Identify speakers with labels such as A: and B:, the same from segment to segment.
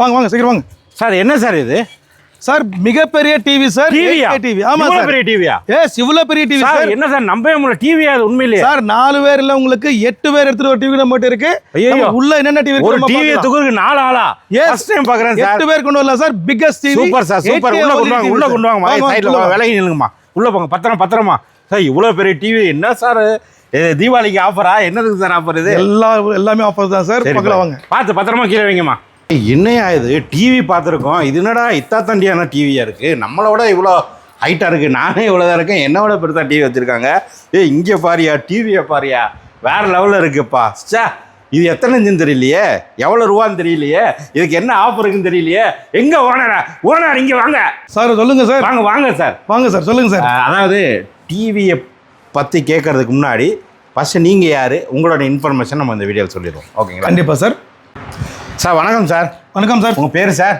A: வாங்க வாங்க சீக்கிரம் வாங்க.
B: சார் என்ன சார் இது?
A: சார் மிகப்பெரிய டிவி சார்
B: டிவியா
A: டிவி ஆமா சார்.
B: பெரிய டிவியா
A: எஸ் இவ்வளவு பெரிய டிவி
B: சார் என்ன சார் நம்பவே முடியல. டிவியா அது உண்மையிலேயே?
A: சார் நாலு பேர் இல்ல உங்களுக்கு எட்டு பேர் எடுத்துட்டு ஒரு டிவி நம்மகிட்ட இருக்கு. நம்ம உள்ள என்னென்ன டிவி
B: ஒரு டிவியை தூக்குறதுக்கு நாலு ஆளா. ஃபர்ஸ்ட் டைம் பாக்குறேன் சார்.
A: எட்டு பேர் கொண்டு வரலாம் sir. Biggest TV
B: super sir super உள்ள கொண்டு வாங்க உள்ள கொண்டு வாங்க. வாங்க சைடுல விலகி நில்லுங்கம்மா. உள்ள போங்க பத்திரம் பத்திரமா. சார் இவ்வளவு பெரிய டிவி என்ன சார்? இது தீபாவளிக்கு ஆஃபரா என்னதுக்கு சார் ஆஃபர் இது
A: எல்லா எல்லாமே ஆஃபர் தான் சார்.
B: சரி,
A: பக்கத்துல வாங்க.
B: பார்த்து பத்திரமா கீழே வைங்கம்மா. என்னையா இது டிவி பார்த்துருக்கோம். இது என்னடா இத்தா தண்டியான டிவியா இருக்கு? நம்மளோட இவ்வளோ ஹைட்டாக இருக்கு. நானே இவ்வளோதான் இருக்கேன். என்னோட பெருசா டிவி வச்சிருக்காங்க. ஏ இங்கே பாரியா டிவியை பாரியா? வேற லெவலில் இருக்குப்பா. சே இது எத்தனை இன்ச்சுன்னு தெரியலையே? எவ்வளோ ரூபான்னு தெரியலையே? இதுக்கு என்ன ஆஃபர் இருக்குன்னு தெரியலையே? எங்க ஓனரா ஓனர் இங்கே வாங்க.
A: சார் சொல்லுங்க சார்.
B: வாங்க வாங்க சார்.
A: வாங்க சார் சொல்லுங்க சார்.
B: அதாவது டிவியை பற்றி கேட்கறதுக்கு முன்னாடி ஃபஸ்ட்டு நீங்கள் யார்? உங்களோட இன்ஃபர்மேஷன் நம்ம இந்த வீடியோவில் சொல்லிடுவோம். ஓகேங்களா
A: கண்டிப்பா சார்.
B: சார் வணக்கம் சார்.
A: வணக்கம் சார்.
B: உங்கள் பேர் சார்?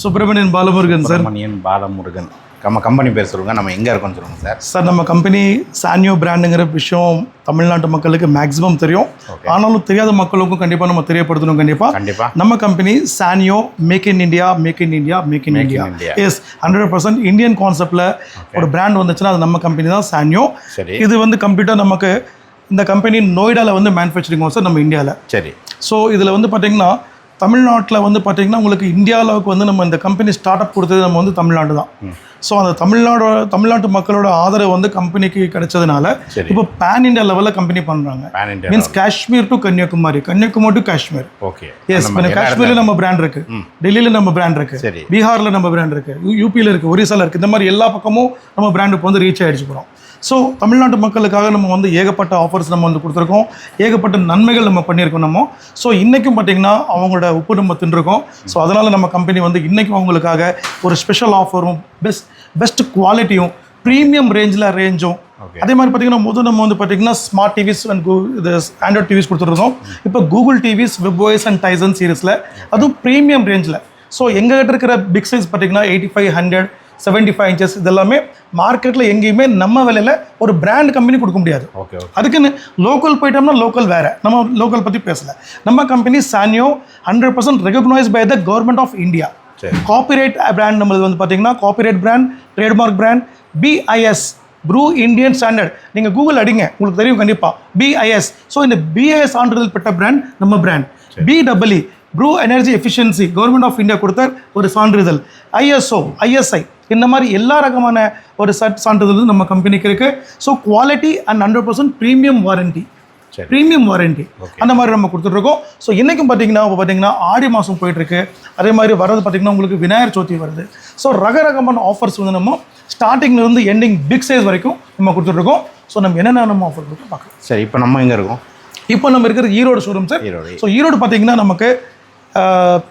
A: சுப்பிரமணியன் பாலமுருகன் சார்.
B: சுப்பிரமணியன் பாலமுருகன். நம்ம கம்பெனி பேர் சொல்லுங்கள் நம்ம எங்கே இருக்கோம்னு சொல்லுங்கள் சார்.
A: சார் நம்ம கம்பெனி சானியோ பிராண்டுங்கிற விஷயம் தமிழ்நாட்டு மக்களுக்கு மேக்ஸிமம் தெரியும். ஆனாலும் தெரியாத மக்களுக்கும் கண்டிப்பாக நம்ம தெரியப்படுத்தணும் கண்டிப்பாக
B: கண்டிப்பாக
A: நம்ம company Sanyo make in India make in India make in
B: India.
A: Yes hundred percent Indian கான்செப்டில் ஒரு பிராண்ட் வந்துச்சுன்னா அது நம்ம கம்பெனி தான் சானியோ
B: சரி.
A: இது வந்து கம்ப்ளீட்டாக நமக்கு இந்த கம்பெனி நொய்டாவில் வந்து மேனுஃபேக்சரிங் சார் நம்ம இந்தியாவில்
B: சரி.
A: ஸோ இதில் வந்து பார்த்தீங்கன்னா தமிழ்நாட்டில் வந்து பார்த்தீங்கன்னா உங்களுக்கு இந்தியா அளவுக்கு வந்து நம்ம இந்த கம்பெனி ஸ்டார்ட் அப் கொடுத்தது நம்ம வந்து தமிழ்நாடு தான். ஸோ அந்த தமிழ்நாடோட தமிழ்நாட்டு மக்களோட ஆதரவு வந்து கம்பெனிக்கு கிடைச்சதுனால. இப்போ பேன் இந்தியா லெவலில் கம்பெனி பண்ணுறாங்க
B: India
A: means Kashmir to Kanyakumari Kanyakumari to Kashmir
B: okay
A: yes காஷ்மீர்ல நம்ம பிராண்ட் இருக்கு. டெல்லியில நம்ம பிராண்ட் இருக்கு. பீகார்ல நம்ம பிராண்ட் இருக்கு. யூபியில இருக்கு. ஒரிசால இருக்கு. இந்த மாதிரி எல்லா பக்கமும் நம்ம பிராண்ட் இப்போ வந்து ரீச் ஆயிடுச்சு போகிறோம் ஸோ தமிழ்நாட்டு மக்களுக்காக நம்ம வந்து ஏகப்பட்ட ஆஃபர்ஸ் நம்ம வந்து கொடுத்துருக்கோம். ஏகப்பட்ட நன்மைகள் நம்ம பண்ணியிருக்கோம் நம்ம. ஸோ இன்றைக்கும் பார்த்தீங்கன்னா அவங்களோட உப்பு நம்ம தின்றுருக்கோம். ஸோ அதனால் நம்ம கம்பெனி வந்து இன்றைக்கும் அவங்களுக்காக ஒரு ஸ்பெஷல் ஆஃபரும் பெஸ்ட் பெஸ்ட் குவாலிட்டியும் ப்ரீமியம் ரேஞ்சில் ரேஞ்சும். அதே மாதிரி பார்த்தீங்கன்னா முதல் நம்ம வந்து பார்த்தீங்கன்னா ஸ்மார்ட் டிவிஸ் அண்ட் கூ இது ஆண்ட்ராய்ட் டிவிஸ் கொடுத்துருந்தோம் இப்போ Google TVs web OS and Tizen சீரிஸில் அதுவும் ப்ரீமியம் ரேஞ்சில் ஸோ எங்ககிட்ட இருக்கிற பிக் சைஸ் பார்த்தீங்கன்னா eighty five hundred seventy five inches இதெல்லாமே மார்க்கெட்டில் எங்கேயுமே நம்ம விலையில் ஒரு பிராண்ட் கம்பெனி கொடுக்க முடியாது.
B: ஓகே
A: அதுக்குன்னு லோக்கல் போயிட்டோம்னா லோக்கல் வேற. நம்ம லோக்கல் பற்றி பேசல. நம்ம company Sanyo hundred percent recognise by the government of India. Copyright brand நம்மளது வந்து பார்த்தீங்கன்னா copyright brand trademark brand BIS bureau Indian standard நீங்கள் கூகுள் அடிங்க உங்களுக்கு தெரியும் கண்டிப்பாக பிஐஎஸ் ஸோ இந்த பிஐஎஸ் சான்றிதழ் பெற்ற பிராண்ட் நம்ம brand பிடபிள்இ bureau energy efficiency government of India கொடுத்த ஒரு சான்றிதழ். ஐஎஸ்ஓ ஐஎஸ்ஐ இந்த மாதிரி எல்லா ரகமான ஒரு சட் சான்றிதழ் நம்ம கம்பெனிக்கு இருக்குது so quality and hundred percent premium warranty
B: சரி.
A: ப்ரீமியம் வாரண்டி அந்த மாதிரி நம்ம கொடுத்துட்ருக்கோம். ஸோ இன்றைக்கும் பார்த்தீங்கன்னா இப்போ பார்த்தீங்கன்னா ஆடி மாதம் போயிட்டுருக்கு. அதே மாதிரி வர்றது பார்த்தீங்கன்னா உங்களுக்கு விநாயகர் சதுர்த்தி வருது. ஸோ ரக ரகமான ஆஃபர்ஸ் வந்து நம்ம ஸ்டார்டிங்ல இருந்து எண்டிங் பிக் சைஸ் வரைக்கும் நம்ம கொடுத்துட்ருக்கோம். ஸோ நம்ம என்னென்ன நம்ம ஆஃபர் கொடுத்து பார்க்கலாம்.
B: சரி இப்போ நம்ம எங்கே இருக்கோம்?
A: இப்போ நம்ம இருக்கிறது Erode showroom sir
B: Erode.
A: So Erode பார்த்தீங்கன்னா நமக்கு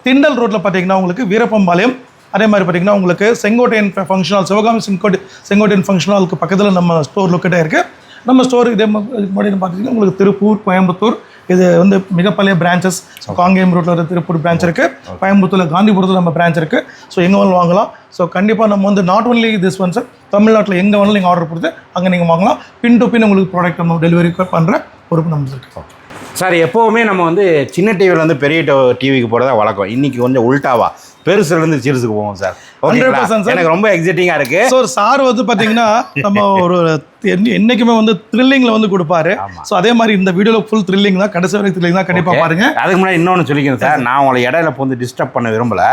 A: திண்டல் ரோட்டில் பார்த்தீங்கன்னா உங்களுக்கு வீரப்பம்பாளையம் அதே மாதிரி பார்த்தீங்கன்னா உங்களுக்கு Sengottaiyan function hall Sivakami Sengottai Sengottaiyan function ஹாலுக்கு பக்கத்தில் நம்ம ஸ்டோர் லொக்கேட்டாக இருக்குது நம்ம ஸ்டோர் இதே மா- இதுக்கு முன்னாடி பார்த்தீங்கன்னா உங்களுக்கு திருப்பூர் கோயம்புத்தூர் இது வந்து மிக பழைய பிரான்ச்சஸ் காங்கேயம் ரோட்டில் ஒரு திருப்பூர் பிரான்ச் இருக்குது கோயம்புத்தூரில் காந்திபுரத்தில் நம்ம பிரான்ச் இருக்குது ஸோ எங்கே வேணாலும் வாங்கலாம். ஸோ கண்டிப்பாக நம்ம வந்து not only this one sir தமிழ்நாட்டில் எங்கே வேணாலும் நீங்கள் ஆர்டர் கொடுத்து அங்கே நீங்கள் வாங்கலாம். பின் டு பின் உங்களுக்கு ப்ராடக்ட் நம்ம டெலிவரி பண்ணுற பொறுப்பு நம்மளுக்கு இருக்குது
B: சார் எப்போவுமே நம்ம வந்து சின்ன டிவியில் வந்து பெரிய டிவிக்கு போகிறதா வழக்கம். இன்னைக்கு கொஞ்சம் உல்டாவா பெருசுலேருந்து சிறுசுக்கு போவோம் சார். எனக்கு ரொம்ப எக்ஸைட்டிங்காக இருக்குது
A: ஸோ சார் வந்து பார்த்தீங்கன்னா நம்ம ஒரு என்னை- என்னைக்குமே வந்து த்ரில்லிங்கில் வந்து கொடுப்பாரு. ஸோ அதே மாதிரி இந்த வீடியோவில் ஃபுல் த்ரில்லிங் தான் கடைசி வரைக்கும் த்ரில்லிங் தான் கண்டிப்பாக பாருங்க.
B: அதுக்கு முன்னாடி இன்னொன்று சொல்லிக்கிறேன் சார் நான் உங்களை இடையில வந்து டிஸ்டர்ப் பண்ண விரும்பல.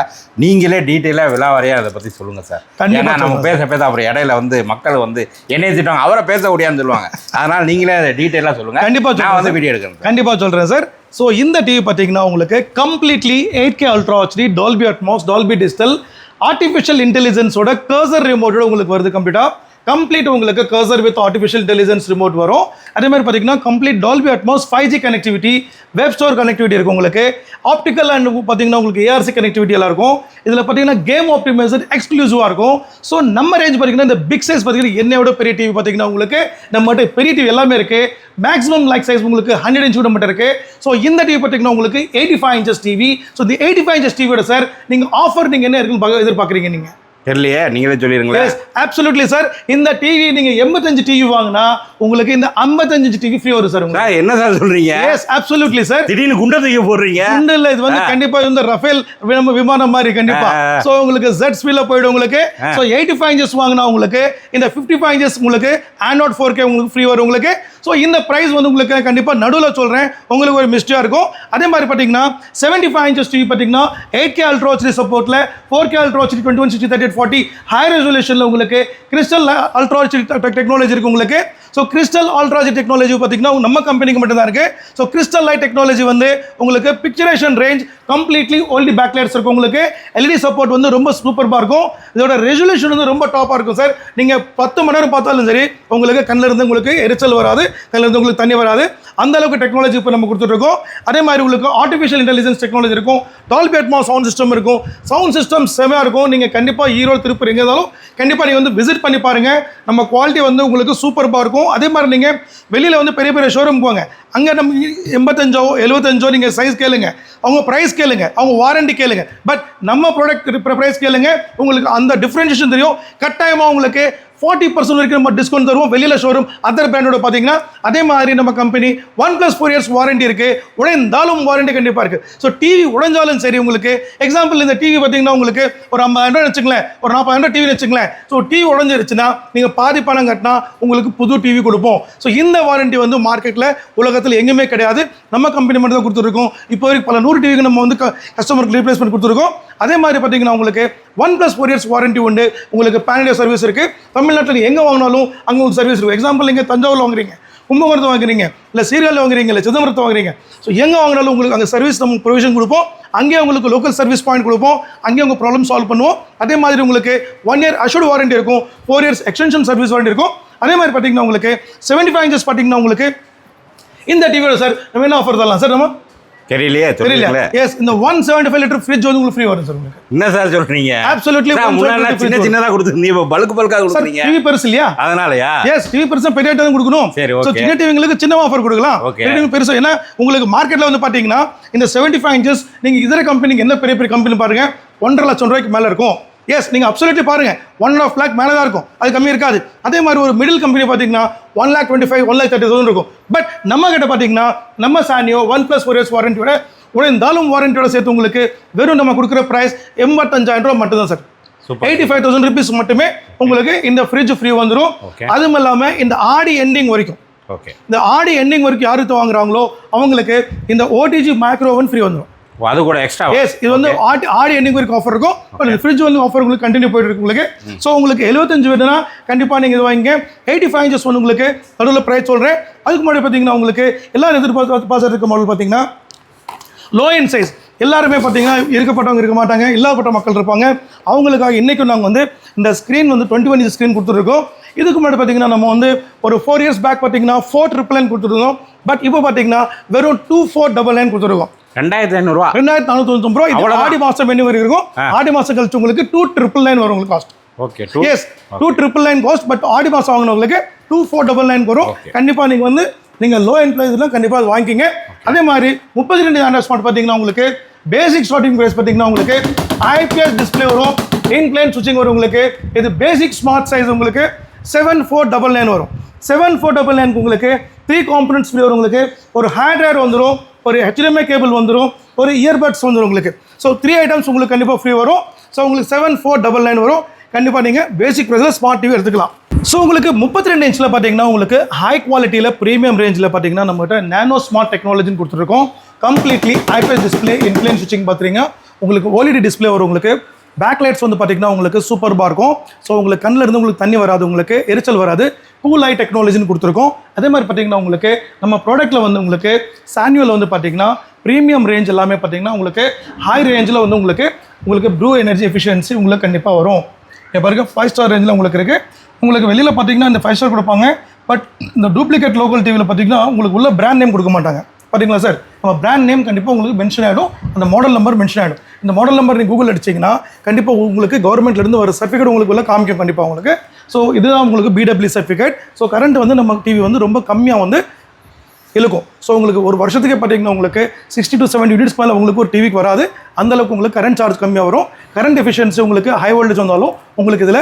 B: நீங்களே டீட்டெயிலாக விலாவாரியாக அதை பற்றி சொல்லுங்கள் சார்
A: கண்டிப்பா
B: நம்ம
A: சொல்றேன்
B: பேச பேச அப்புறம் இடையில வந்து மக்கள் வந்து என்னைய திட்டுவாங்க. அவரை பேச முடியாதுன்னு சொல்லுவாங்க. அதனால் நீங்களே அதை டீட்டெயிலாக சொல்லுங்கள்
A: கண்டிப்பா
B: நான்
A: சொல்றேன்
B: வந்து. வீடியோ எடுக்கிறேன்
A: கண்டிப்பாக சொல்கிறேன் சார் ஸோ இந்த டிவி பார்த்தீங்கன்னா உங்களுக்கு completely eight K ultra HD Dolby Atmos Dolby digital artificial இன்டெலிஜென்ஸோட cursor ரிமோட்டோட உங்களுக்கு வருது கம்ப்யூட்டர் கம்ப்ளீட் உங்களுக்கு cursor with artificial intelligence remote வரும். அதே மாதிரி பார்த்தீங்கன்னா complete Dolby Atmos five G connectivity web store connectivity இருக்கும் உங்களுக்கு. ஆப்டிக்கல் அண்ட் பார்த்தீங்கன்னா உங்களுக்கு ஏஆர்சி கனெக்டிவிட்டி எல்லாம் இருக்கும். இதில் பார்த்தீங்கன்னா கேம் ஆப்டிமைசர் எக்ஸ்க்ளூசிவாக இருக்கும். ஸோ நம்ம ரேஞ்ச் பார்த்தீங்கன்னா இந்த பிக் சைஸ் பார்த்தீங்கன்னா என்னையோட பெரிய டிவி பார்த்தீங்கன்னா உங்களுக்கு நம்மகிட்ட பெரிய டிவி எல்லாமே இருக்குது மேக்ஸிமம் லைக் சைஸ் உங்களுக்கு ஹண்ட்ரட் இன்ச் மட்டும் இருக்கு. ஸோ இந்த டிவி பார்த்தீங்கன்னா உங்களுக்கு eighty five inches TV so இந்த எயிட்டி ஃபைவ் இன்ச்சஸ் டிவியோட சார் நீங்கள் ஆஃபர் நீங்கள் என்ன இருக்குன்னு பார்க்க எதிர்பார்க்குறீங்க நீங்கள்
B: தெரியலையே நீங்களே சொல்லிடுங்களேன்
A: அப்சல்யூட்லி சார் இந்த டிவி நீங்க எண்பத்தஞ்சு டிவி வாங்கினா உங்களுக்கு இந்த 55 டிவி ஃப்ரீ வரும் சார்
B: சார் என்ன சார் சொல்றீங்க?
A: எஸ் அப்சல்யூட்லி சார்
B: திடீர்னு குண்டை தூக்கி போடுறீங்க?
A: உண்டு இல்ல இது வந்து கண்டிப்பா இந்த ரஃபேல் விமான- விமானம் மாதிரி கண்டிப்பா. சோ உங்களுக்கு ஜெட் ஸ்பீல போயிடும் உங்களுக்கு. சோ எயிட்டி ஃபைவ் இன்ச்சஸ் வாங்கினா உங்களுக்கு இந்த ஃபிஃப்டி ஃபைவ் இன்ச்சஸ் உங்களுக்கு ஆண்ட்ராய்ட் ஃபோர் கே உங்களுக்கு ஃப்ரீ வரும் உங்களுக்கு. ஸோ இந்த பிரைஸ் வந்து உங்களுக்கு கண்டிப்பா நடுவில் சொல்றேன். உங்களுக்கு ஒரு மிஸ்டேக் இருக்கும். அதே மாதிரி பார்த்தீங்கன்னா செவன்டி ஃபைவ் இன்ச்சஸ் டிவி பார்த்தீங்கன்னா eight K ultra HD சப்போர்ட்ல four K ultra HD twenty one sixty thirty forty high ரெசல்யூஷனில் உங்களுக்கு கிறிஸ்டல் அல்ட்ராஜி டெக்னாலஜி இருக்கு உங்களுக்கு. ஸோ கிறிஸ்டல் அல்ட்ராஜி டெக்னாலஜி பார்த்தீங்கன்னா நம்ம கம்பெனிக்கு மட்டும் தான் இருக்கு. ஸோ கிறிஸ்டல் லைட் டெக்னாலஜி வந்து உங்களுக்கு பிக்சரேஷன் ரேஞ்ச் கம்ப்ளீட்லி ஓல்டி பேக்லைட்ஸ் இருக்கும் உங்களுக்கு. எல்இடி சப்போர்ட் வந்து ரொம்ப சூப்பராக இருக்கும். இதோட ரெசல்யூஷன் வந்து ரொம்ப டாப்பாக இருக்கும் சார் நீங்கள் பத்து மணி நேரம் பார்த்தாலும் சரி உங்களுக்கு கண்ணில் இருந்து உங்களுக்கு எரிச்சல் வராது கண்ணில் இருந்து உங்களுக்கு தண்ணி வராது. அந்த அளவுக்கு டெக்னாலஜி இப்போ நம்ம கொடுத்துட்ருக்கோம் அதே மாதிரி உங்களுக்கு ஆர்டிஃபிஷியல் இன்டெலிஜென்ஸ் டெக்னாலஜி இருக்கும். டால்பி அட்மா சவுண்ட் சிஸ்டம் இருக்கும். சவுண்ட் சிஸ்டம் செமையாக இருக்கும். நீங்கள் கண்டிப்பாக ஈரோடு திருப்பூர் எங்கே இருந்தாலும் கண்டிப்பாக நீங்கள் வந்து விசிட் பண்ணி பாருங்கள் நம்ம குவாலிட்டி வந்து உங்களுக்கு சூப்பராக இருக்கும். அதே மாதிரி நீங்கள் வெளியில் வந்து பெரிய பெரிய ஷோரூம் போங்க. அங்கே நம்ம எண்பத்தஞ்சோ எழுபத்தஞ்சோ நீங்கள் சைஸ் கேளுங்க. அவங்க ப்ரைஸ் கேளுங்க. அவங்க வாரண்டி கேளுங்க. பட் நம்ம ப்ராடக்ட் ப்ரைஸ் கேளுங்க. உங்களுக்கு அந்த டிஃப்ரென்ஷியேஷன் தெரியும். கட்டாயமாக உங்களுக்கு ஃபார்ட்டி பர்சன்ட் வரைக்கும் நம்ம டிஸ்கவுண்ட் தருவோம். வெளியில் ஷோரூம் அதர் பிராண்டோட பார்த்தீங்கன்னா அதே மாதிரி நம்ம company one plus four years warranty இருக்குது உடைந்தாலும் வாரண்டி கண்டிப்பாக இருக்குது ஸோ டிவி உடைஞ்சாலும் சரி உங்களுக்கு. எக்ஸாம்பிள் இந்த டிவி பார்த்தீங்கன்னா உங்களுக்கு ஒரு ஐம்பதாயிரம் ரூபாய் வச்சுங்களேன் ஒரு நாற்பதாயிரம் டிவி வச்சுங்களேன் ஸோ டிவி உடஞ்சிருச்சுன்னா நீங்கள் பாதி பணம் கட்டினா உங்களுக்கு புது டிவி கொடுப்போம். ஸோ இந்த வாரண்டி வந்து மார்க்கெட்டில் உலகத்தில் எங்கேயுமே கிடையாது. நம்ம கம்பெனி மட்டும் தான் கொடுத்துருக்கோம் இப்போ வரைக்கும் பல நூறு டிவிக்கு நம்ம வந்து கஸ்டமருக்கு ரீப்ளேஸ்மெண்ட் கொடுத்துருக்கோம் அதே மாதிரி பார்த்தீங்கன்னா உங்களுக்கு one plus four years warranty உண்டு. உங்களுக்கு பேனடியோ சர்வீஸ் இருக்குது தமிழ்நாட்டில் எங்கே வாங்கினாலும் அங்கே உங்களுக்கு சர்வீஸ் இருக்கும். எக்ஸாம்பிள் நீங்கள் தஞ்சாவூர் வாங்குறீங்க. கும்பகோணத்தை வாங்குறீங்க. இல்லை சீரியலில் வாங்குறீங்க. இல்லை சிதம்பரத்தை வாங்குறீங்க. ஸோ எங்கே வாங்கினாலும் உங்களுக்கு அங்கே சர்வீஸ் நம்ம ப்ரொவிஷன் கொடுப்போம். அங்கேயே உங்களுக்கு லோக்கல் சர்வீஸ் பாயிண்ட் கொடுப்போம். அங்கேயே உங்கள் ப்ராப்ளம் சால்வ் பண்ணுவோம். அதே மாதிரி உங்களுக்கு ஒன் இயர் அஷூர்ட் வாரண்டி இருக்கும். Four years extension service warranty இருக்கும். அதே மாதிரி பார்த்தீங்கன்னா உங்களுக்கு செவன்ட்டி ஃபைவ் இன்ச்சஸ் பார்த்தீங்கன்னா உங்களுக்கு இந்த டிவியோட சார் நம்ம என்ன ஆஃபர் தரலாம்? சார் நம்ம
B: தெரியலையே
A: தெரியல. எஸ் இந்த one seventy five litre fridge வந்து உங்களுக்கு ஃப்ரீ வரும் சார் உங்களுக்கு.
B: என்ன சார் சொல்றீங்க?
A: One
B: முன்னாடி சின்ன சின்னதா கொடுத்துருந்தீங்க இப்போ பல்க் பல்கா கொடுக்குறீங்க.
A: டிவி பெருசு இல்லையா?
B: அதனாலயா?
A: எஸ் டிவி பெருசா பெரிய தான் கொடுக்கணும்.
B: சரி.
A: சின்ன டிவிங்களுக்கு சின்ன ஆஃபர் கொடுக்கலாம். பெரிய பெருசா. ஏன்னா உங்களுக்கு மார்க்கெட்ல வந்து பாத்தீங்கன்னா இந்த செவன்டி ஃபைவ் இன்ச்சஸ் நீங்க இதர கம்பெனிக்கு என்ன பெரிய பெரிய கம்பெனி பாருங்க ஒன்றரை லட்சம் ரூபாய்க்கு மேல இருக்கும். எஸ் நீங்க அப்சல்யூட்லி பாருங்க. ஒன் அண்ட் ஆஃப் லேக் மேலே தான் இருக்கும். அது கம்மி இருக்காது. அதே மாதிரி ஒரு மிடில் கம்பெனி பார்த்தீங்கன்னா one lakh twenty five one lakh thirty thousand இருக்கும். பட் நம்ம கிட்ட பார்த்தீங்கன்னா நம்ம Sanyo one plus four years வாரண்டியோட உடைந்தாலும் வாரண்டியோட சேர்த்து உங்களுக்கு வெறும் நம்ம கொடுக்குற ப்ரைஸ் எண்பத்தஞ்சாயிரம் ரூபாய் மட்டும் தான் sir. Eighty five thousand rupees மட்டுமே உங்களுக்கு இந்த ஃப்ரிட்ஜ் ஃப்ரீ வந்துடும். அதுவும் இல்லாமல் இந்த ஆடி எண்டிங் வரைக்கும்
B: ஓகே
A: இந்த ஆடி எண்டிங் வரைக்கும் யாருக்கு வாங்குறாங்களோ அவங்களுக்கு இந்த ஓடிஜி மைக்ரோவன் ஃப்ரீ வந்துடும்
B: அது கூட எக்ஸ்ட்ரா
A: எஸ் இது வந்து ஆடி ஆடி எண்டிங் வரைக்கும் ஆஃபர் இருக்கும். பட் ஃப்ரிட்ஜ் வந்து ஆஃபர் உங்களுக்கு கண்டினியூ போயிட்டு இருக்கு உங்களுக்கு. ஸோ உங்களுக்கு எழுபத்தஞ்சு வேணும்னா கண்டிப்பாக நீங்கள் இது வாங்கிங்க. எயிட்டி ஃபைவ் இன்ச்சஸ் வந்து உங்களுக்கு நடுவில் ப்ரைஸ் சொல்கிறேன் அதுக்கு முன்னாடி பார்த்தீங்கன்னா உங்களுக்கு எல்லாரும் எதிர்பார்த்து பார்த்துட்டு இருக்க மாடல் பார்த்தீங்கன்னா லோ இன் சைஸ் எல்லாருமே பார்த்தீங்கன்னா இருக்கப்பட்டவங்க இருக்க மாட்டாங்க. இல்லாதப்பட்ட மக்கள் இருப்பாங்க. அவங்களுக்காக இன்றைக்கும் நாங்கள் வந்து இந்த ஸ்க்ரீன் வந்து டுவெண்ட்டி ஒன் ஸ்க்ரீன் கொடுத்துருக்கோம். இதுக்கு முன்னாடி பார்த்தீங்கன்னா நம்ம வந்து ஒரு ஃபோர் இயர்ஸ் பேக் பார்த்தீங்கன்னா ஃபோர் ட்ரிபிள் நைன் கொடுத்துருந்தோம். பட் இப்போ பார்த்தீங்கன்னா வெறும் டூ ஃபோர் டபுள் நைன் கொடுத்துருக்கோம்.
B: ரெண்டாயிரத்தி ஐநூறுரூவா
A: ரெண்டாயிரத்தி நானூற்றி ரூபா. இது. ஆடி மாதம் என்ன வரைக்கும் இருக்கும்? ஆடி மாதம் கழிச்சு உங்களுக்கு டூ ட்ரிபிள் நைன் வரும் உங்களுக்கு cost
B: okay two
A: yes two triple nine cost but Aadi மாதம் வாங்கினவங்களுக்கு டூ ஃபோர் டபுள் நைன் வரும். கண்டிப்பாக நீங்கள் வந்து நீங்கள் லோ எண்ட் ப்ரைஸில் கண்டிப்பாக அது வாங்கிக்கிங்க. அதே மாதிரி முப்பத்தி ரெண்டு ஆண்ட்ராய்ட் ஸ்மார்ட் பார்த்தீங்கன்னா உங்களுக்கு பேசிக் ஸ்டார்டிங் ப்ரைஸ் பார்த்தீங்கன்னா உங்களுக்கு ஐபிஎஸ் டிஸ்பிளே வரும். இன்க்ளைன் சுவிச்சிங் வரும் உங்களுக்கு. இது பேசிக் ஸ்மார்ட் சைஸ் உங்களுக்கு செவன் ஃபோர் டபுள் நைன் வரும். செவன் ஃபோர் டபுள் நைனுக்கு உங்களுக்கு த்ரீ காம்பனன்ட்ஸ் வரும் உங்களுக்கு ஒரு ஹேண்ட் ரேர் வந்துடும் ஒரு ஹெச்டிஎம்ஐ கேபிள் வந்துடும் ஒரு இயர்பட்ஸ் வந்துடும் உங்களுக்கு. ஸோ த்ரீ ஐட்டம்ஸ் உங்களுக்கு கண்டிப்பாக ஃப்ரீ வரும். ஸோ உங்களுக்கு செவன் ஃபோர் டபுள் நைன் வரும். கண்டிப்பாக நீங்கள் பேசிக் ப்ரைஸில் ஸ்மார்ட் டிவி எடுத்துக்கலாம். ஸோ உங்களுக்கு முப்பத்தி ரெண்டு இன்ச்சில் பார்த்தீங்கன்னா உங்களுக்கு ஹை குவாலிட்டியில் ப்ரீமியம் ரேஞ்சில் பார்த்தீங்கன்னா நம்மகிட்ட நேனோ ஸ்மார்ட் டெக்னாலஜின்னு கொடுத்துருக்கோம். Completely IPS display in plane ஸ்விட்சிங் பார்த்தீங்கன்னா உங்களுக்கு ஓலிடி டிஸ்பிளே வரும் உங்களுக்கு. பேக் லைட்ஸ் வந்து பார்த்தீங்கன்னா உங்களுக்கு சூப்பர்பாக இருக்கும். ஸோ உங்களுக்கு கண்ணில் இருந்து உங்களுக்கு தண்ணி வராது உங்களுக்கு எரிச்சல் வராது. கூல் ஐ டெக்னாலஜின்னு கொடுத்துருக்கோம். அதே மாதிரி பார்த்தீங்கன்னா உங்களுக்கு நம்ம ப்ராடக்ட்டில் வந்து உங்களுக்கு சான்யுவல் வந்து பார்த்தீங்கன்னா ப்ரீமியம் ரேஞ்ச் எல்லாமே பார்த்தீங்கன்னா உங்களுக்கு ஹை ரேஞ்சில் வந்து உங்களுக்கு உங்களுக்கு ப்ரூ எனர்ஜி எஃபிஷியன்சி உங்களுக்கு கண்டிப்பாக வரும். இப்போ இருக்க ஃபைவ் ஸ்டார் ரேஞ்சில் உங்களுக்கு இருக்குது உங்களுக்கு வெளியில் பார்த்தீங்கன்னா இந்த ஃபைவ் ஸ்டார் கொடுப்பாங்க. பட் இந்த டூப்ளிகேட் லோக்கல் டிவியில் பார்த்தீங்கன்னா உங்களுக்கு உள்ள பிராண்ட் நேம் கொடுக்க மாட்டாங்க. பார்த்தீங்களா சார்? நம்ம பிராண்ட் நேம் கண்டிப்பாக உங்களுக்கு மென்ஷன் ஆகிடும் அந்த மாடல் நம்பர் மென்ஷன் ஆகிடும் இந்த மாடல் நம்பர் நீங்கள் கூகுள் அடிச்சிங்கன்னா கண்டிப்பாக உங்களுக்கு கவர்மெண்ட்லேருந்து வர சர்டிஃபிகேட் உங்களுக்கு உள்ள காமிக்கும் கண்டிப்பாக உங்களுக்கு. ஸோ இதுதான் உங்களுக்கு பிடபிள்யூ சர்டிஃபிகேட் ஸோ கரண்ட் வந்து நம்ம டிவி வந்து ரொம்ப கம்மியாக வந்து இழுக்கும். ஸோ உங்களுக்கு ஒரு வருஷத்துக்கே பார்த்தீங்கன்னா உங்களுக்கு சிக்ஸ்டி டு செவன்டி யூனிட்ஸ் மேலே உங்களுக்கு ஒரு டிவிக்கு வராது. அந்தளவுக்கு உங்களுக்கு கரண்ட் சார்ஜ் கம்மியாக வரும். கரண்ட் எஃபிஷியன்சி உங்களுக்கு ஹை வோல்டேஜ் வந்தாலும் உங்களுக்கு இதில்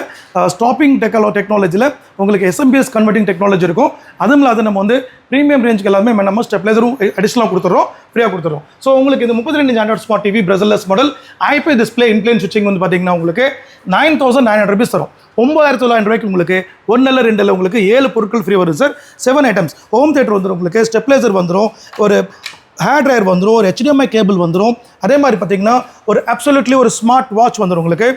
A: ஸ்டாப்பிங் டெக்கலோ டெக்னாலஜியில் உங்களுக்கு எஸ்எம்பிஎஸ் கன்வெர்ட்டிங் டெக்னாலஜி இருக்கும். அதுவும் இல்லாத நம்ம வந்து ப்ரீமியம் ரேஞ்சுக்கு எல்லாமே நம்ம ஸ்டெப்லைசரும் அடிஷனலாக கொடுத்துறோம் ஃப்ரீயாக கொடுத்துறோம் ஸோ உங்களுக்கு இந்த முப்பத்தி ரெண்டு Android smart TV bezelless model IP display in plane switching வந்து பார்த்தீங்கன்னா உங்களுக்கு nine thousand nine hundred rupees தரும். ஒம்பதாயிரத்தி தொள்ளாயிரம் ரூபாய்க்கு உங்களுக்கு ஒன்றில் ரெண்டில் உங்களுக்கு ஏழு பொருட்கள் ஃப்ரீ வரும் sir seven items home theatre வந்துடும் உங்களுக்கு ஸ்டெப்லைசர் வந்துடும் ஒரு ஹேர் ட்ரையர் வந்துடும் ஒரு ஹெச்டிஎம்ஐ கேபிள் வந்துடும் அதே மாதிரி பார்த்தீங்கன்னா ஒரு அப்சல்யூட்லி ஒரு ஸ்மார்ட் வாட்ச் வந்துடும் உங்களுக்கு.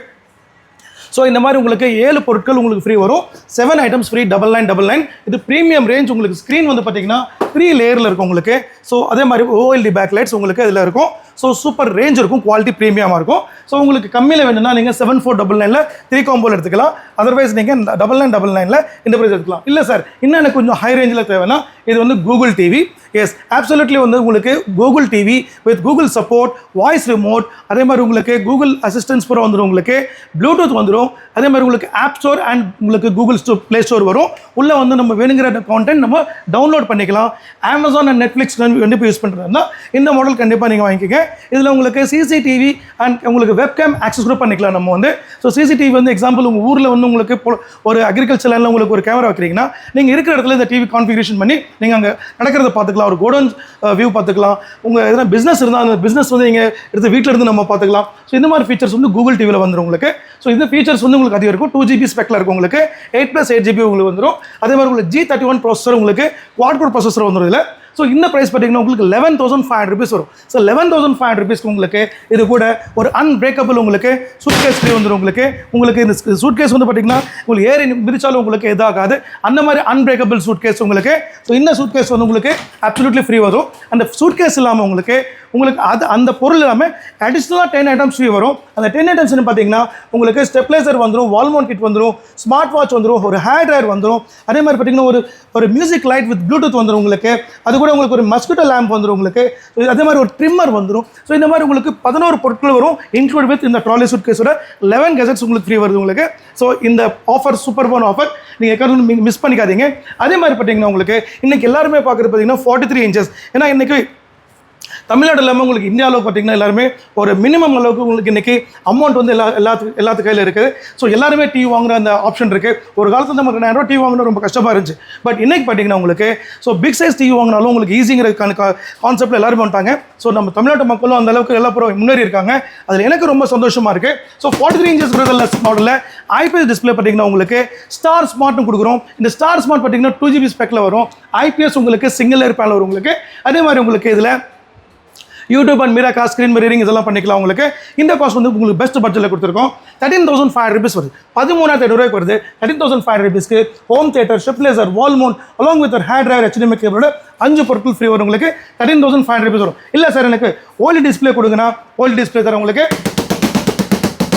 A: ஸோ இந்த மாதிரி உங்களுக்கு ஏழு பொருட்கள் உங்களுக்கு ஃப்ரீ வரும். Seven items free double nine double nine இது ப்ரீமியம் ரேஞ்ச் உங்களுக்கு ஸ்க்ரீன் வந்து பார்த்தீங்கன்னா த்ரீ லேயரில் இருக்கும் உங்களுக்கு. ஸோ அதே மாதிரி ஓஎல்டி பேக் லைட்ஸ் உங்களுக்கு இதில் இருக்கும். ஸோ சூப்பர் ரேஞ்ச் இருக்கும் குவாலிட்டி ப்ரீமியமாக இருக்கும். ஸோ உங்களுக்கு கம்மியில் வேணும்னா நீங்கள் seven four double nine three காம்போல் எடுத்துக்கலாம். அதர்வைஸ் நீங்கள் டபுள் நைன் டபுள் நைனில் இந்த ப்ரைஸ் எடுத்துக்கலாம். இல்லை சார் இன்னும் எனக்கு கொஞ்சம் ஹை ரேஞ்சில் தேவைன்னா இது வந்து கூகுள் டிவி எஸ் absolutely வந்து உங்களுக்கு Google TV with Google support voice remote அதே மாதிரி உங்களுக்கு கூகுள் அசிஸ்டன்ஸ் பூரா வந்துடும் உங்களுக்கு. ப்ளூடூத் வந்துடும் அதே மாதிரி உங்களுக்கு ஆப் ஸ்டோர் அண்ட் உங்களுக்கு கூகுள் ஸ்டோ ப்ளே ஸ்டோர் வரும். உள்ளே வந்து நம்ம வேணுங்கிற கான்டென்ட் நம்ம டவுன்லோட் பண்ணிக்கலாம். அமேசான் அண்ட் நெட்ஃப்ளிக்ஸ் கண்டிப்பாக யூஸ் பண்ணுறதுனா இந்த மாடல் கண்டிப்பாக நீங்கள் வாங்கிக்கோங்க. இதில் உங்களுக்கு சிசிடிவி அண்ட் உங்களுக்கு வெப்கேம் ஆக்சஸ் கூட பண்ணிக்கலாம் நம்ம வந்து. ஸோ சிசிடிவி வந்து எக்ஸாம்பிள் உங்கள் ஊரில் வந்து உங்களுக்கு ஒரு அக்ரிகல்ச்சர் லேண்டில் உங்களுக்கு ஒரு கேமரா வைக்கிறீங்கன்னா நீங்கள் இருக்கிற இடத்துல இந்த டிவி கான்ஃபிகரேஷன் பண்ணி நீங்கள் அங்கே நடக்கிறத பார்த்துக்கலாம். ஒரு கோடன் வியூ பார்த்துக்கலாம். உங்கள் எதனா பிஸ்னஸ் இருந்தால் அந்த பிஸ்னஸ் வந்து நீங்கள் எடுத்து வீட்டில் இருந்து நம்ம பார்த்துக்கலாம். ஸோ இந்த மாதிரி ஃபீச்சர்ஸ் வந்து கூகுள் டிவியில் வந்துடும் உங்களுக்கு. ஸோ இந்த ஃபீச்சர்ஸ் வந்து உங்களுக்கு அதிகம் இருக்கும். டூ ஜிபி ஸ்பெக்கில் இருக்கும் உங்களுக்கு. எயிட் ப்ளஸ் எயிட் ஜிபி உங்களுக்கு வந்துடும் அதே மாதிரி உங்களுக்கு ஜி தேர்ட்டி ஒன் ப்ராசஸர் உங்களுக்கு குவாட் கோட் ப்ராசஸர் வந்துடும் இதில். ஸோ இந்த ப்ரைஸ் பார்த்தீங்கன்னா உங்களுக்கு eleven thousand five hundred rupees வரும். So eleven thousand five hundred ருபீஸ்க்கு உங்களுக்கு இது கூட ஒரு அன்பிரேக்கபிள் உங்களுக்கு சூட்கேஸ் ஃப்ரீ வந்துடும் உங்களுக்கு. உங்களுக்கு இந்த சூட்கேஸ் வந்து பார்த்தீங்கன்னா உங்களுக்கு ஏறி மிதிச்சாலும் உங்களுக்கு இதாகாது. அந்த மாதிரி அன்பிரேக்கபிள் சூட்கேஸ் உங்களுக்கு. ஸோ இந்த சூட்கேஸ் வந்து உங்களுக்கு அப்சல்யூட்லி ஃப்ரீ வரும். அந்த சூட்கேஸ் இல்லாமல் உங்களுக்கு உங்களுக்கு அது அந்த பொருள் இல்லாமல் அடிஷ்னலாக டென் ஐட்டம்ஸ் ஃப்ரீ வரும். அந்த டென் ஐட்டம்ஸ்னு பார்த்தீங்கன்னா உங்களுக்கு ஸ்டெப்லைசர் வந்துடும் வால்மோன் கிட் வந்துடும் ஸ்மார்ட் வாட்ச் வந்துடும் ஒரு ஹேர் ட்ரையர் வந்துடும் அதே மாதிரி பார்த்தீங்கன்னா ஒரு ஒரு மியூசிக் லைட் வித் ப்ளூடூத் வந்துடும் உங்களுக்கு. அது கூட உங்களுக்கு ஒரு மஸ்கிட்டோ லேம்ப் வந்துடும் உங்களுக்கு. அதே மாதிரி ஒரு ட்ரிம்மர் வந்துடும் ஸோ இந்த மாதிரி உங்களுக்கு பதினோரு பொருட்கள் வரும் இன்க்ளூட் வித் இந்த ட்ராலி சூட் கேஸோட லெவன் கெசட்ஸ் உங்களுக்கு ஃப்ரீ வருது உங்களுக்கு. ஸோ இந்த ஆஃபர் சூப்பர் போன் ஆஃபர் நீங்கள் எக்காரணம் மிஸ் பண்ணிக்காதீங்க. அதே மாதிரி பார்த்தீங்கன்னா உங்களுக்கு இன்றைக்கி எல்லாருமே பார்க்குறது பார்த்தீங்கன்னா ஃபார்ட்டி த்ரீ இன்ச்சஸ் ஏன்னா இன்றைக்கி தமிழ்நாடு இல்லாமல் உங்களுக்கு இந்தியாவில் பார்த்தீங்கன்னா எல்லாருமே ஒரு மினிமம் அளவுக்கு உங்களுக்கு இன்றைக்கி அமௌண்ட் வந்து எல்லா எல்லாத்து எல்லாத்து கையில் இருக்குது ஸோ எல்லாருமே டிவி வாங்குற அந்த ஆப்ஷன் இருக்குது ஒரு காலத்தில் நம்ம ரெண்டாயிரம் டிவி வாங்கினா ரொம்ப கஷ்டமாக இருந்துச்சு. பட் இன்றைக்கி பார்த்தீங்கன்னா உங்களுக்கு ஸோ பிக் சைஸ் டிவி வாங்கினாலும் உங்களுக்கு ஈஸிங்கிறதுக்கான கான்செப்ட்டில் எல்லாருமே வந்துட்டாங்க. ஸோ நம்ம தமிழ்நாட்டு மக்களும் அந்த அளவுக்கு எல்லா புறம் முன்னேறி இருக்காங்க. அதில் எனக்கு ரொம்ப சந்தோஷமாக இருக்குது so forty three inches bezelless மாடலில் ஐபிஎஸ் டிஸ்பிளே பார்த்தீங்கன்னா உங்களுக்கு ஸ்டார் ஸ்மார்ட்னு கொடுக்குறோம். இந்த ஸ்டார் ஸ்மார்ட் பார்த்தீங்கன்னா டூ ஜிபி ஸ்பெக்கில் வரும். ஐபிஎஸ் உங்களுக்கு சிங்கிள் ஏர் பேனல் வரும் உங்களுக்கு. அதே மாதிரி உங்களுக்கு இதில் YouTube and Miracast screen mirroring இதெல்லாம் பண்ணிக்கலாம் உங்களுக்கு. இந்த காஸ்ட் வந்து உங்களுக்கு பெஸ்ட் பட்ஜெட்டில் கொடுத்துருக்கோம். தேர்ட்டின் தௌசண்ட் ஃபைவ் ருபீஸ் வருது. பதிமூணாயிரத்தி ஐநூறுவாய்க்கு வருது. தேர்ட்டின் தௌசண்ட் ஃபைவ் ருபீஸ்க்கு home theatre stabiliser wall mount along with hair dryer HDMI கேபிளோட அஞ்சு பொருட்கள் ஃப்ரீ வரும் உங்களுக்கு. தேர்ட்டின் தௌசண்ட் ஃபைவ் ருபீஸ் வரும். இல்லை சார் எனக்கு ஓல்டு டிஸ்பிளே கொடுங்கன்னா ஓல்டு டிஸ்பிளே தர உங்களுக்கு.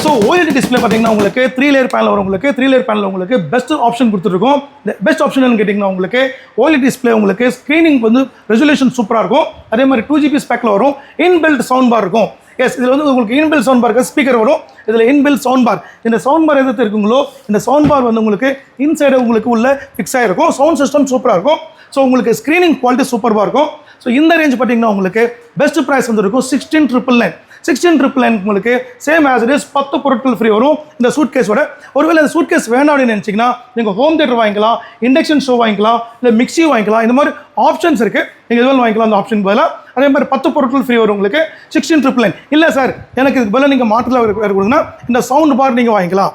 A: ஸோ ஓஎல்டி டிஸ்பிளே பார்த்தீங்கன்னா உங்களுக்கு த்ரீ லேயர் பேனல் வரும் உங்களுக்கு த்ரீ லேயர் பேனல் உங்களுக்கு பெஸ்ட் ஆப்ஷன் கொடுத்துருக்கோம் பெஸ்ட் ஆப்ஷன் கேட்டிங்கன்னா உங்களுக்கு ஓஎல்டி டிஸ்பிளே உங்களுக்கு ஸ்க்ரீனிங் வந்து ரெசல்யூஷன் சூப்பராக இருக்கும். அதே மாதிரி டூ ஜிபி ஸ்பெக்கில் வரும். இன்பில்ட் சவுண்ட் பார் இருக்கும். எஸ் இதில் வந்து உங்களுக்கு இன்பில் சவுண்ட் பார் ஸ்பீக்கர் வரும். இதில் இன்பில் சவுண்ட் பார் இந்த சவுண்ட் பார் எதிர்த்து இருக்குங்களோ இந்த சவுண்ட் பார் வந்து உங்களுக்கு இன்சைடு உங்களுக்கு உள்ள ஃபிக்ஸ் ஆகிருக்கும் சவுண்ட் சிஸ்டம் சூப்பராக இருக்கும். ஸோ உங்களுக்கு ஸ்க்ரீனிங் குவாலிட்டி சூப்பராக இருக்கும். ஸோ இந்த ரேஞ்ச் பார்த்தீங்கன்னா உங்களுக்கு பெஸ்ட் ப்ரைஸ் வந்து இருக்கும் sixteen triple nine sixteen triple nine உங்களுக்கு சேம் ஆஸ் இட் இஸ் பத்து பொருட்கள் ஃப்ரீ வரும். இந்த சூட் கேஸோட ஒருவேளை இந்த சூட் கேஸ் வேணாம் அப்படின்னு நினச்சிங்கன்னா நீங்கள் ஹோம் தேட்டர் வாங்கிக்கலாம் இண்டக்ஷன் ஷோ வாங்கிக்கலாம் இல்லை மிக்சி வாங்கிக்கலாம். இந்த மாதிரி ஆப்ஷன்ஸ் இருக்குது நீங்கள் எதுவும் வாங்கிக்கலாம் அந்த ஆப்ஷன் பதிலாக அதே மாதிரி பத்து பொருட்கள் ஃப்ரீ வரும் உங்களுக்கு. சிக்ஸ்டீன் ட்ரிபிள் நைன் இல்லை சார் எனக்கு இதுக்கு பதிலாக நீங்கள் மாற்றத்தில் வேறு கொடுங்கன்னா இந்த சவுண்ட் பார் நீங்கள் வாங்கிக்கலாம்.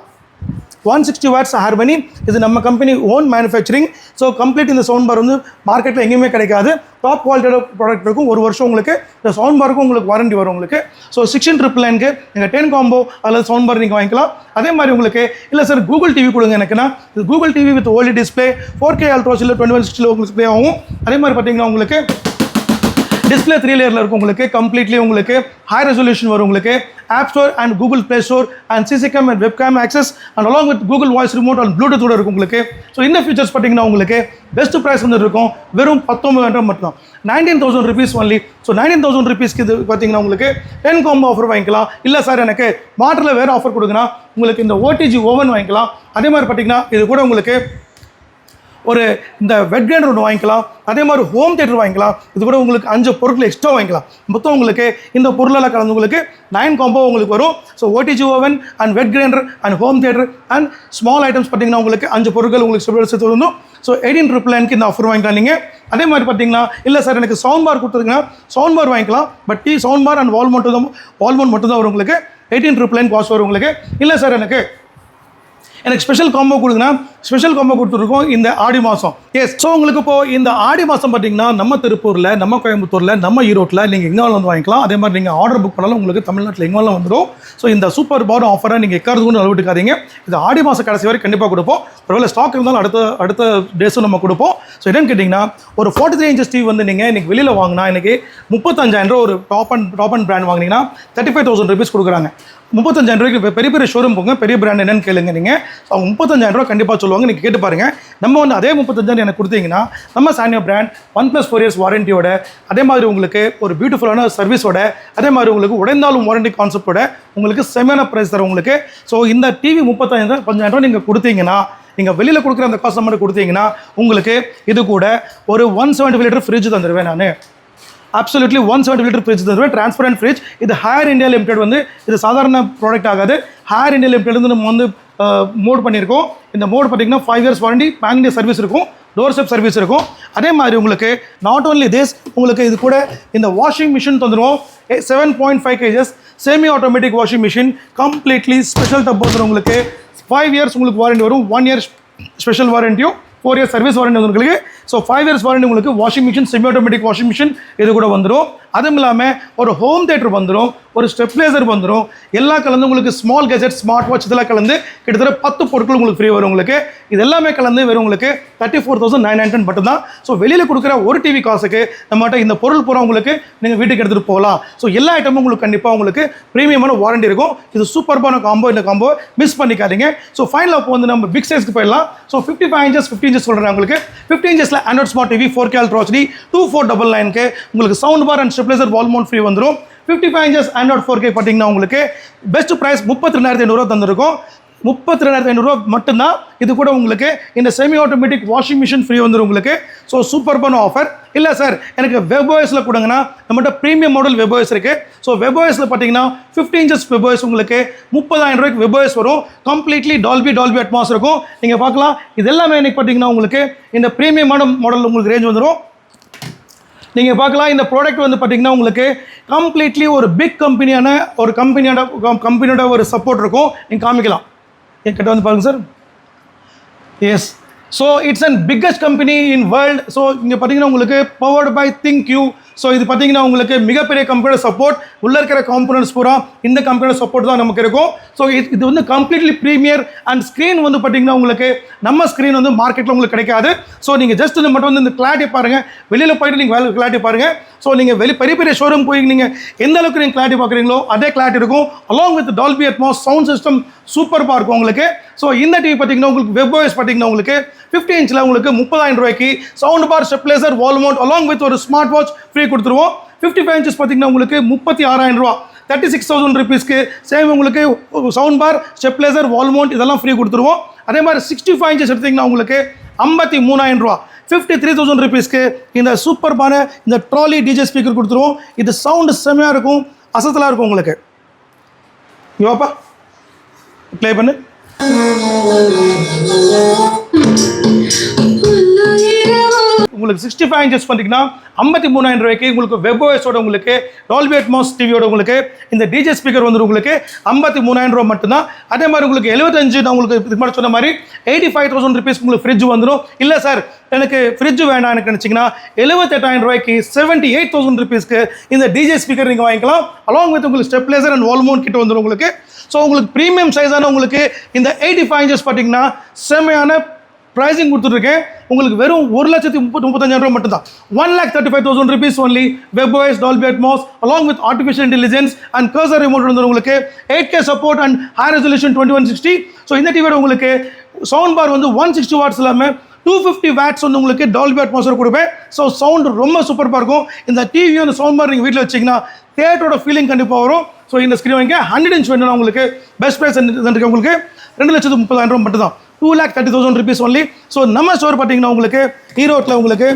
A: ஒன் சிக்ஸ்டி வாட்ஸ் ஹார்மனி இது நம்ம company own manufacturing so complete இந்த சவுண்ட் பார் வந்து மார்க்கெட்டில் எங்கேயுமே கிடைக்காது. டாப் குவாலிட்டியோட ப்ராடக்ட் இருக்கும். ஒரு வருஷம் உங்களுக்கு இந்த சவுண்ட் பாருக்கும் உங்களுக்கு வாரண்டி வரும் உங்களுக்கு. ஸோ சிக்ஸ்டின் ட்ரிபிள் நைனுக்கு நீங்கள் டென் காம்போ அதில் சவுண்ட் பார் நீங்கள் வாங்கிக்கலாம். அதே மாதிரி உங்களுக்கு இல்லை சார் கூகுள் டிவி கொடுங்க எனக்குன்னா இது Google TV with OLED display four K அல்ட்ரோஸில் twenty one சிக்ஸ்டியில் உங்களுக்கு ப்ளே ஆகும். அதே மாதிரி பார்த்தீங்கன்னா உங்களுக்கு டிஸ்பிளே த்ரீ லேயரில் இருக்கும் உங்களுக்கு கம்ப்ளீட்லி உங்களுக்கு ஹை ரெசல்யூஷன் வரும் உங்களுக்கு. App store and Google play store and CC cam and webcam access and along with Google voice remote and ப்ளூடூத்தோட இருக்கும் உங்களுக்கு. ஸோ இந்த ஃபீச்சர்ஸ் பார்த்தீங்கன்னா உங்களுக்கு பெஸ்ட் ப்ரைஸ் வந்து இருக்கும். வெறும் பத்தொம்பதாயிரம் மட்டும் nineteen thousand rupees only so nineteen thousand ருபீஸ்க்கு இது பார்த்தீங்கன்னா உங்களுக்கு டென் காம்போ ஆஃபர் வாங்கிக்கலாம். இல்லை சார் எனக்கு மாட்டில் வேறு ஆஃபர் கொடுங்கன்னா உங்களுக்கு இந்த ஓடிஜி ஓவன் வாங்கிக்கலாம். அதே மாதிரி பார்த்தீங்கன்னா இது கூட உங்களுக்கு ஒரு இந்த வெட் கிரைண்டர் ஒன்று வாங்கிக்கலாம் அதே மாதிரி ஹோம் தேட்டர் வாங்கிக்கலாம். இது கூட உங்களுக்கு அஞ்சு பொருட்கள் எக்ஸ்ட்ரா வாங்கிக்கலாம். மொத்தம் உங்களுக்கு இந்த பொருளெல்லாம் கலந்து உங்களுக்கு நைன் காம்போ உங்களுக்கு வரும். So OTG oven and wet grinder and home theatre and small items பார்த்தீங்கன்னா உங்களுக்கு அஞ்சு பொருட்கள் உங்களுக்கு சிபில் சேர்த்து ஸோ எயிட்டீன் ட்ரிபிள் இந்த ஆஃபர் வாங்கிக்கலாம் நீங்கள் அதே மாதிரி பார்த்தீங்கன்னா இல்லை சார் எனக்கு சவுண்ட் பார் கொடுத்துருங்கன்னா சவுண்ட் பார் வாங்கிக்கலாம். But the sound bar and wall மட்டும் தான் வால் மவுண்ட் மட்டும் தான் வரும் உங்களுக்கு. எயிட்டீன் ட்ரிபிள் நைன் காஸ்ட் வரும் உங்களுக்கு. இல்லை சார் எனக்கு எனக்கு ஸ்பெஷல் காம்போ கொடுங்கன்னா ஸ்பெஷல் காம்போ கொடுத்துருக்கோம் இந்த ஆடி மாதம் எஸ் ஸோ உங்களுக்கு இப்போ இந்த ஆடி மாதம் பார்த்தீங்கன்னா நம்ம திருப்பூரில் நம்ம கோயம்புத்தூரில் நம்ம ஈரோட்டில் நீங்கள் எங்கே வந்து வாங்கிக்கலாம். அதே மாதிரி நீங்கள் ஆர்டர் புக் பண்ணாலும் உங்களுக்கு தமிழ்நாட்டில் எங்கே வேணாலும் வந்துடும். ஸோ இந்த சூப்பர் பார் ஆஃபரை நீங்கள் எக்காரது கொண்டு அளவிட்டுக்காதீங்க இது ஆடி மாதம் கடைசி வரை கண்டிப்பாக கொடுப்போம். ஒருவேளை ஸ்டாக் இருந்தாலும் அடுத்த அடுத்த டேஸும் நம்ம கொடுப்போம். ஸோ என்னென்னு கேட்டிங்கன்னா ஒரு ஃபார்ட்டி த்ரீ இன்ச்சஸ் டிவி வந்து நீங்கள் இன்றைக்கி வெளியில் வாங்கினா இன்றைக்கி முப்பத்தஞ்சாயிரம் ரூபா ஒரு top and top and brand வாங்கினீங்கன்னா தேர்ட்டி ஃபைவ் தௌசண்ட் ருபீஸ் கொடுக்குறாங்க. முப்பத்தஞ்சாயிரம் ரூபாய்க்கு பெரிய பெரிய ஷோரூம் போங்க. பெரிய பிராண்ட் என்னென்னு கேளுங்க நீங்கள் அவங்க முப்பத்தஞ்சாயிரம் ரூபா கண்டிப்பாக சொல்லுவாங்க நீங்கள் கேட்டு பாருங்கள் நம்ம வந்து அதே முப்பத்தஞ்சாயிரம் எனக்கு கொடுத்தீங்கன்னா நம்ம Sanyo brand one plus four years வாரண்டியோட அதே மாதிரி உங்களுக்கு ஒரு பியூட்டிஃபுல்லான சர்வீஸோட அதே மாதிரி உங்களுக்கு உடைந்தாலும் வாரண்டி கான்செப்டோட உங்களுக்கு செமையான ப்ரைஸ் தரும் உங்களுக்கு. ஸோ இந்த டிவி முப்பத்தஞ்சாயிரம் பஞ்சாயிரம் ரூபா நீங்கள் கொடுத்தீங்கன்னா நீங்கள் வெளியில் கொடுக்குற அந்த காசு மட்டும் கொடுத்தீங்கன்னா உங்களுக்கு இது கூட ஒரு ஒன் செவன்ட்டி லிட்டர் ஃப்ரிட்ஜ் தந்துடுவேன் நான். Absolutely one seventy litre fridge தருவேன் டிரான்ஸ்பரண்ட் ஃப்ரிட்ஜ் இது ஹேர் இந்தியா லிமிடெட் வந்து இது சாதாரண ப்ராடக்ட் ஆகாது. ஹேர் இந்தியா லிமிடெட் வந்து நம்ம வந்து மோட் பண்ணியிருக்கோம். இந்த மோட் பார்த்திங்கன்னா five years warranty pan service இருக்கும். டோர் ஸ்டெப் சர்வீஸ் இருக்கும். அதே மாதிரி உங்களுக்கு நாட் ஓன்லி திஸ் உங்களுக்கு இது கூட இந்த வாஷிங் மிஷின் தந்துடுவோம் seven point five kgs semi automatic washing machine completely special tub வந்துடும் உங்களுக்கு. ஃபைவ் இயர்ஸ் உங்களுக்கு வாரண்டி வரும். ஒன் இயர் ஸ்பெஷல் வாரண்டியும் ஃபோர் இயர்ஸ் சர்வீஸ் வாரண்டி வந்து உங்களுக்கு. ஸோ ஃபைவ் இயர்ஸ் வாரண்டி உங்களுக்கு washing machine semi automatic washing machine இது கூட வந்துடும் அதுவும் இல்லாமல் ஒரு ஹோம் தேட்டர் வந்துடும் ஒரு ஸ்டெப்லேசர் வந்துடும் எல்லாம் கலந்து உங்களுக்கு ஸ்மால் கெஜெட் ஸ்மார்ட் வாட்ச் இதெல்லாம் கலந்து கிட்டத்தட்ட பத்து பொருட்கள் உங்களுக்கு ஃப்ரீ வரும் உங்களுக்கு. இது எல்லாமே கலந்து வெறும் உங்களுக்கு thirty four thousand nine hundred மட்டும் தான் ஸோ வெளியில் கொடுக்குற ஒரு டிவி காசுக்கு நம்மகிட்ட இந்த பொருள் பூரா உங்களுக்கு நீங்கள் வீட்டுக்கு எடுத்துகிட்டு போகலாம். ஸோ எல்லா ஐட்டமும் உங்களுக்கு கண்டிப்பாக உங்களுக்கு ப்ரீமியமான வாரண்டி இருக்கும். இது சூப்பர்பான காம்போ இந்த காம்போ மிஸ் பண்ணிக்காதீங்க. ஸோ ஃபைனல் அப்போ வந்து நம்ம பிக் சைஸ்க்கு போயிடலாம். So fifty five inches fifty inches சொல்கிறேன் உங்களுக்கு. Fifty இன்ச்சஸில் Android smart TV four K HD two four double நைனுக்கு உங்களுக்கு sound bar and stabiliser wall mount free வந்துடும் fifty five inches Android four K பார்த்தீங்கன்னா உங்களுக்கு பெஸ்ட் ப்ரைஸ் முப்பத்தி ரெண்டாயிரத்தி ஐநூறுரூவா தந்திருக்கும். முப்பத்தி ரெண்டாயிரத்தி ஐநூறுரூவா மட்டும்தான் இது கூட உங்களுக்கு இந்த semi automatic washing machine free வந்துடும் உங்களுக்கு ஸோ சூப்பர்பான ஆஃபர் இல்லை சார் எனக்கு வெப்ஓஎஸில் கொடுங்கன்னா நம்மகிட்ட ப்ரீமியம் மாடல் வெப்ஓஎஸ் இருக்குது ஸோ வெப்ஓஎஸில் பார்த்தீங்கன்னா ஃபிஃப்டி இன்ச்சஸ் வெப்ஓஎஸ் உங்களுக்கு முப்பதாயிரம் ரூபாய்க்கு வெப்ஓஎஸ் வரும். கம்ப்ளீட்லி டால்பி டால்பி அட்மாஸ் இருக்கும். நீங்கள் பார்க்கலாம். இது எல்லாமே எனக்கு பார்த்தீங்கன்னா உங்களுக்கு இந்த ப்ரீமியமான மாடல் உங்களுக்கு ரேஞ்ச் வந்துடும் நீங்கள் பார்க்கலாம். இந்த ப்ராடக்ட் வந்து பார்த்தீங்கன்னா உங்களுக்கு கம்ப்ளீட்லி ஒரு பிக் கம்பெனியான ஒரு கம்பெனியோட கம்பெனியோட ஒரு சப்போர்ட் இருக்கும். நீங்கள் காமிக்கலாம். கிட்ட வந்து பாருங்க sir. Yes so it's and biggest company in world so இங்கே பார்த்தீங்கன்னா உங்களுக்கு powered by think you so இது பார்த்தீங்கன்னா உங்களுக்கு மிகப்பெரிய கம்ப்யூட்டர் சப்போர்ட் உள்ளே இருக்கிற காம்பனன்ஸ் பூரா இந்த கம்ப்யூட்டர் சப்போர்ட் தான் நமக்கு இருக்கும். ஸோ இது வந்து கம்ப்ளீட்லி ப்ரீமியர் அண்ட் ஸ்க்ரீன் வந்து பார்த்தீங்கன்னா உங்களுக்கு நம்ம ஸ்க்ரீன் வந்து மார்க்கெட்டில் உங்களுக்கு கிடைக்காது. ஸோ நீங்கள் ஜஸ்ட் இந்த மட்டும் வந்து இந்த கிளாரிட்டி பாருங்கள் வெளியில் போயிட்டு நீங்கள் வேலை கிளாரிட்டி பாருங்கள் ஸோ நீங்கள் வெளி பெரிய பெரிய ஷோரூம் போய் நீங்கள் எந்த அளவுக்கு நீங்கள் கிளாரிட்டி பார்க்குறீங்களோ அதே கிளாரிட்டி இருக்கும். Along with Dolby Atmos sound system சூப்பராக இருக்கும் உங்களுக்கு. ஸோ இந்த டிவி பார்த்தீங்கன்னா உங்களுக்கு வெப் வாய்ஸ் பார்த்தீங்கன்னா உங்களுக்கு ஃபிஃப்டி இன்ச்சில் உங்களுக்கு முப்பதாயிரம் ரூபாய்க்கு sound bar stabiliser wall mount along with ஒரு ஸ்மார்ட் வாட்ச் ஃப்ரீ கொடுத்துருவோம். ஃபிஃப்டி ஃபைவ் இன்ச்சஸ் பார்த்தீங்கன்னா உங்களுக்கு முப்பத்தி ஆறாயிரம் ரூபா. தேர்ட்டி சிக்ஸ் தௌசண்ட் ருபீஸ்க்கு சேம் உங்களுக்கு sound bar stabiliser wall mount இதெல்லாம் ஃப்ரீ கொடுத்துருவோம். அதே மாதிரி சிக்ஸ்டி ஃபைவ் இன்ச்சஸ் எடுத்திங்கன்னா உங்களுக்கு ஐம்பத்தி மூணாயிரம் ரூபா. ஃபிஃப்டி த்ரீ தௌசண்ட் ருபீஸ்க்கு இந்த சூப்பர்பான இந்த ட்ராலி டிஜே ஸ்பீக்கர் கொடுத்துருவோம். இது சவுண்டு செம்மையாக இருக்கும் அசத்தலாக இருக்கும் உங்களுக்கு. யோப்பா ப்ளே பண்ணு. உங்களுக்கு சிக்ஸ்டி ஃபைவ் இன்ச்சஸ் பண்ணிங்கன்னா ஐம்பத்தி மூணாயிரம் ரூபாய்க்கு உங்களுக்கு வெப்ஓஎஸோட உங்களுக்கு டால்பி அட்மாஸ் டிவியோட உங்களுக்கு இந்த டிஜே ஸ்பீக்கர் வந்து உங்களுக்கு ஐம்பத்தி மூணாயிரம் ரூபா மட்டும்தான். அதே மாதிரி உங்களுக்கு எழுபத்தஞ்சு நான் உங்களுக்கு இது மாதிரி சொன்ன மாதிரி எயிட்டி ஃபைவ் தௌசண்ட் ருபீஸ் உங்களுக்கு ஃப்ரிட்ஜ் வந்துடும் இல்லை சார் எனக்கு ஃப்ரிட்ஜ் வேண்டாம் எனக்கு நினச்சிங்கன்னா எழுபத்தெட்டாயிரம் ரூபாய்க்கு செவன்ட்டி எயிட் தௌசண்ட் ருபீஸ்க்கு இந்த டிஜே ஸ்பீக்கர் நீங்கள் வாங்கிக்கலாம். அலாங் வித் உங்களுக்கு ஸ்டெப்லேசர் அண்ட் வால்மோன் கிட்ட வந்துடும் உங்களுக்கு. ஸோ உங்களுக்கு ப்ரீமியம் சைஸான உங்களுக்கு இந்த எயிட்டி ஃபைவ் இன்ச்சஸ் பார்த்தீங்கன்னா செம்மையான ப்ரைஸிங் கொடுத்துட்ருக்கேன். உங்களுக்கு வெறும் ஒரு லட்சத்தி முப்பத்தி முப்பத்தஞ்சாயிரம் ரூபா மட்டும் தான் one lakh thirty five thousand rupees only webOS Dolby Atmos along with artificial intelligence and cursor remote வந்து உங்களுக்கு eight K support and high resolution twenty one sixty so இந்த டிவியோட உங்களுக்கு சவுண்ட் பார் வந்து ஒன் சிக்ஸ்டி வாட்ஸ் இல்லாமல் two fifty watts வந்து உங்களுக்கு Dolby அட்மாஸ்டர் கொடுப்பேன். ஸோ சவுண்ட் ரொம்ப சூப்பராக இருக்கும். இந்த டிவியும் அந்த சவுண்ட் பார் நீங்கள் வீட்டில் வச்சிங்கன்னா தேட்டரோட ஃபீலிங் கண்டிப்பாக வரும். ஸோ இந்த ஸ்க்ரீன் வாங்கிக்க ஹண்ட்ரட் இன்ச் வேணும்னா உங்களுக்கு பெஸ்ட் ப்ரைஸ் இருக்கு உங்களுக்கு. ரெண்டு லட்சத்து முப்பதாயிரம் ரூபாய் மட்டும் தான் two lakh thirty thousand rupees only so நம்ம ஸ்டோர் பார்த்தீங்கன்னா உங்களுக்கு ஈரோட்டில் உங்களுக்கு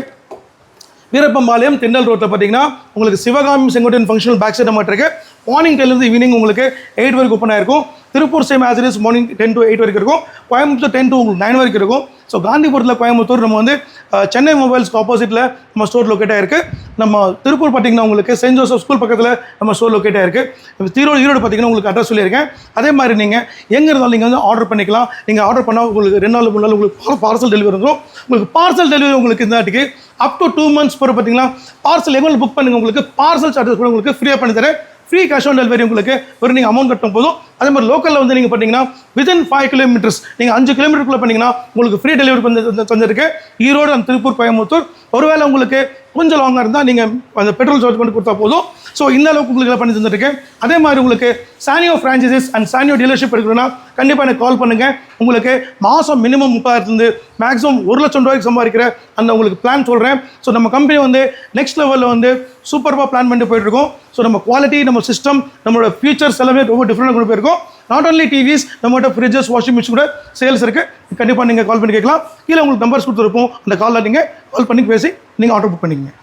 A: வீரப்பம்பாளையம் திண்டல் ரோட்டில் பார்த்தீங்கன்னா உங்களுக்கு Sivakami Sengottaiyan functional back side மட்டும் இருக்குது மார்னிங் டென்லேருந்து ஈவினிங் உங்களுக்கு எயிட் வரைக்கும் ஓப்பன் ஆயிருக்கும். திருப்பூர் சேம் ஆசிரியர்ஸ் மார்னிங் டென் டு எயிட் வரைக்கும் இருக்கும். கோயம்புத்தூர் டென் டு உங்களுக்கு நைன் வரைக்கும் இருக்கும். ஸோ காந்திபுரத்தில் கோயம்புத்தூர் நம்ம வந்து சென்னை மொபைல்ஸ்க்கு ஆப்போசிட்டில் நம்ம ஸ்டோர் லொக்கேட் ஆயிருக்கு. நம்ம திருப்பூர் பார்த்தீங்கன்னா உங்களுக்கு சென்ட் ஜோசப் ஸ்கூல் பக்கத்தில் நம்ம ஸ்டோர் லொக்கேட் ஆயிருக்கு. நம்ம ஈரோடு ஈரோடு பார்த்தீங்கன்னா உங்களுக்கு அட்ரஸ் சொல்லியிருக்கேன். அதே மாதிரி நீங்கள் எங்கே இருந்தாலும் நீங்கள் வந்து ஆர்டர் பண்ணிக்கலாம். நீங்கள் ஆர்டர் பண்ணால் உங்களுக்கு ரெண்டு நாள் மூணு நாள் உங்களுக்கு பார்சல் டெலிவரி வந்துடும் உங்களுக்கு பார்சல் டெலிவரி உங்களுக்கு இந்த நாட்டுக்கு அப் டு டூ மந்த்ஸ் போகிற பார்த்தீங்கன்னா பார்சல் எங்கே புக் பண்ணுங்க. உங்களுக்கு பார்சல் சார்ஜஸ் கூட உங்களுக்கு ஃப்ரீயாக பண்ணி தரேன். ஃப்ரீ கேஷ் ஆன் டெலிவரி உங்களுக்கு ஒரு நீங்கள் அமௌண்ட் கட்டும் போதும். அதே மாதிரி லோக்கலில் வந்து நீங்கள் பார்த்தீங்கன்னா வித்தின் ஃபைவ் கிலோமீட்டர்ஸ் நீங்கள் அஞ்சு கிலோமீட்டருக்குள்ளே பண்ணிங்கன்னா உங்களுக்கு ஃப்ரீ டெலிவரி வந்து தந்திருக்கு. ஈரோடு அந்த திருப்பூர் கோயம்புத்தூர். ஒருவேளை உங்களுக்கு கொஞ்சம் லாங்காக இருந்தால் நீங்கள் அந்த பெட்ரோல் சார்ஜ் பண்ணி கொடுத்தா போதும். ஸோ இந்த அளவுக்கு உங்களுக்கு எல்லாம் பண்ணி தந்துருக்கேன் அதே மாதிரி உங்களுக்கு Sanyo franchises and Sanyo dealership எடுக்கணும்னா கண்டிப்பாக எனக்கு கால் பண்ணுங்கள் உங்களுக்கு மாதம் மினிமம் முப்பதாயிரத்துலேருந்து மேக்ஸிமம் ஒரு லட்சம் ரூபாய்க்கு சம்பாதிக்கிற அந்த உங்களுக்கு பிளான் சொல்கிறேன் ஸோ நம்ம கம்பெனி வந்து நெக்ஸ்ட் லெவலில் வந்து சூப்பராக பிளான் பண்ணிட்டு போயிட்டுருக்கோம். ஸோ நம்ம குவாலிட்டி நம்ம சிஸ்டம் நம்மளோட ஃபியூச்சர்ஸ் எல்லாமே ரொம்ப டிஃப்ரெண்ட்டாக கொண்டு போயிருக்கோம். நாட் ஓன்லி டிவிஸ் நம்மகிட்ட ஃப்ரிட்ஜஸ் வாஷிங் மிஷின் கூட சேல்ஸ் இருக்குது கண்டிப்பாக நீங்கள் கால் பண்ணி கேட்கலாம். கீழே உங்களுக்கு நம்பர்ஸ் கொடுத்துருப்போம். அந்த காலில் நீங்கள் கால் பண்ணி பேசி நீங்கள் ஆர்டர் புக் பண்ணிக்கோங்க.